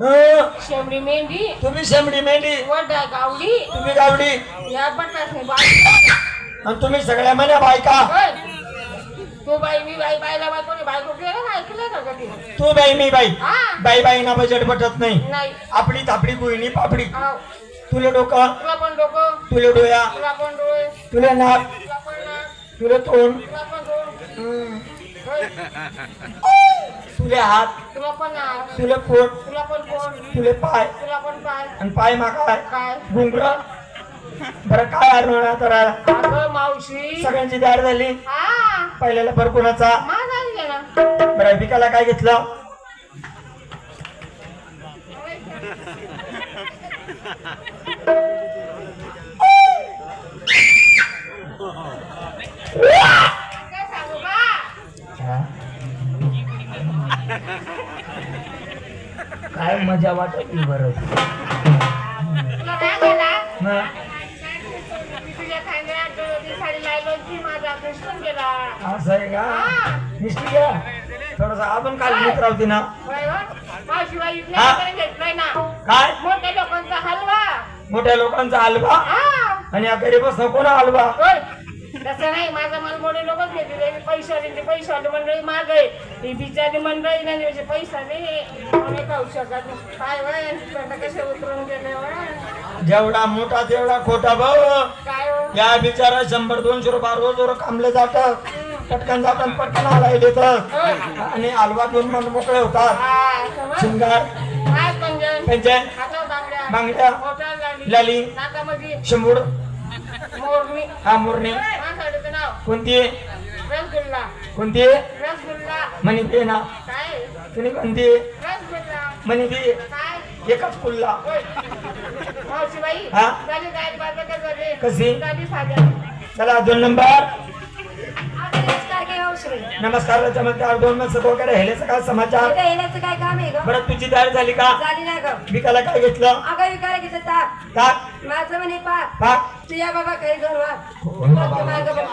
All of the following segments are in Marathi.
हं, शेमडी मेंढी तुम्ही शेमडी मेंढी. वडा गावडी तुम्ही गावडी. या पटासने बाई आणि तुम्ही सगळ्या म्हण्या बायका. तू बाई मी बाई बाई कोणी बायको केलं ना ऐकलं का कधी? तू बाई मी बाई. हा. बाई बाई ना बजेट पटत नाही. नाही. आपली थापडी गुईनी पापडी. हाव. तुले डोकं. तुला पण डोकं? तुले डोया तुला पण डोळे? तुले नाक. तुला पण नाक? तुले तोंड. तुला पण हं, होय. तुले हात तुला पण नाक तुले पोट तुला पण कोण. तुले पाय. तुला पण पाय. आणि पाय मा काय घुंगर बरं काय अरुणा तर अगं मावशी. सगळ्यांची तयार झाली. हा. पहिल्याला बरं कोणाचा? माझा ना बरं विकाला काय घेतलं काय सांगू का हा? काय मजा वाटत बरं तुला काय झाला हं? मी तुझ्या खांद्यात ती साडी लायलो ती माझा कृष्ण गेला असं आहे का? निष्ठी घ्या थोडस आपण काल मित्र होती ना. हा? ना. काय? मोठ्या लोकांचा हलवा. मोठ्या लोकांचा हलवा? आणि या गरीबच नको ना हलवा. तसं नाही माझा माल मोठे लोकच घेतले पैसे आले ते पैसे आले मंडळी माग आहे. ती बिचारी मंडळी नाही म्हणजे पैसा नाही खाऊ शकत. काय वय? कसे उतरून गेले जेवढा मोठा तेवढा खोटा भाऊ काय हो? या बिचारा शंभर दोनशे रुपये रोज रोज कामले जात पटकन जातात पटकन आलाय देत आणि हलवा घेऊन मग मोकळे होतात. हा? शिंगार. बांगड्या. लाली. मोरणी हा मुरणी कोणती? रसगुल्ला. कोणती? रसगुल्ला. म्हणी ते ना. काय? तुम्ही कोणती? रसगुल्ला. म्हणी ती काय? एकच कुल्ला. हा? का झाली कशी? साध्या. चला दोन नंबर. नमस्कार काय औषध नमस्कार चमत्कार दोन मत वगैरे हेलेचं काय समाचार? येण्याचं काय काम आहे ग? बरं तुझी तयारी झाली का? झाली ना ग. विकायला काय घेतलं? अगं विकायला घेतलं ताक. ताक? माझं म्हणे पाक. तुझ्या बाबा काही घेऊन वा बाबा? मागं बघतोय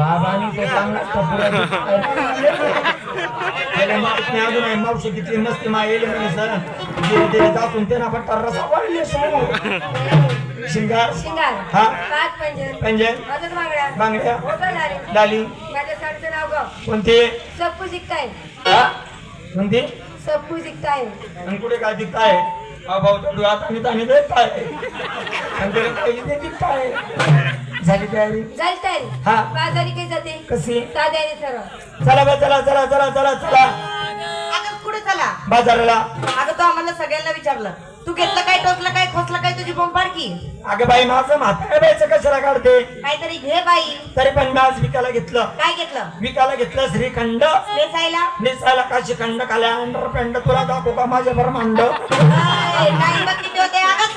बाबांनी ते चांगला कपूर अजून आहे मावशी किती मस्ती मा म्हणे सर. धीरे धीरे जातून ते ना फक्त रसा वाढले समोर शिंगार. शिंगार. हा? बांगड्या. ग. कोणती? सप्पू जिंकताय हा? कोणती? सप्पू जिंकताय आणि कुठे काय हा भाऊ चढू आता आणि ताणी देत आहे आणि त्याला काही ते झाली तयारी? झाली तयारी. हा. बाजारी काही जाते? कशी? साध्याने सरळ चला बा चला चला चला चला चला. अगं कुठे चला? बाजाराला. अगं तो आम्हाला सगळ्यांना विचारलं. तू घेतलं काय टोचलं काय खोसलं काय तुझी बोंब अगं बाई माझं बाईचं कशाला काढते? काहीतरी घे बाई. तरी पण मी आज विकायला घेतलं. काय घेतलं? विकायला घेतलं श्रीखंड. वेचायला निसायला काशी खंड खाल्या अंडर पेंड तुला दाखवू का माझ्या ब्रह्मांड काय काय किती होते. अगं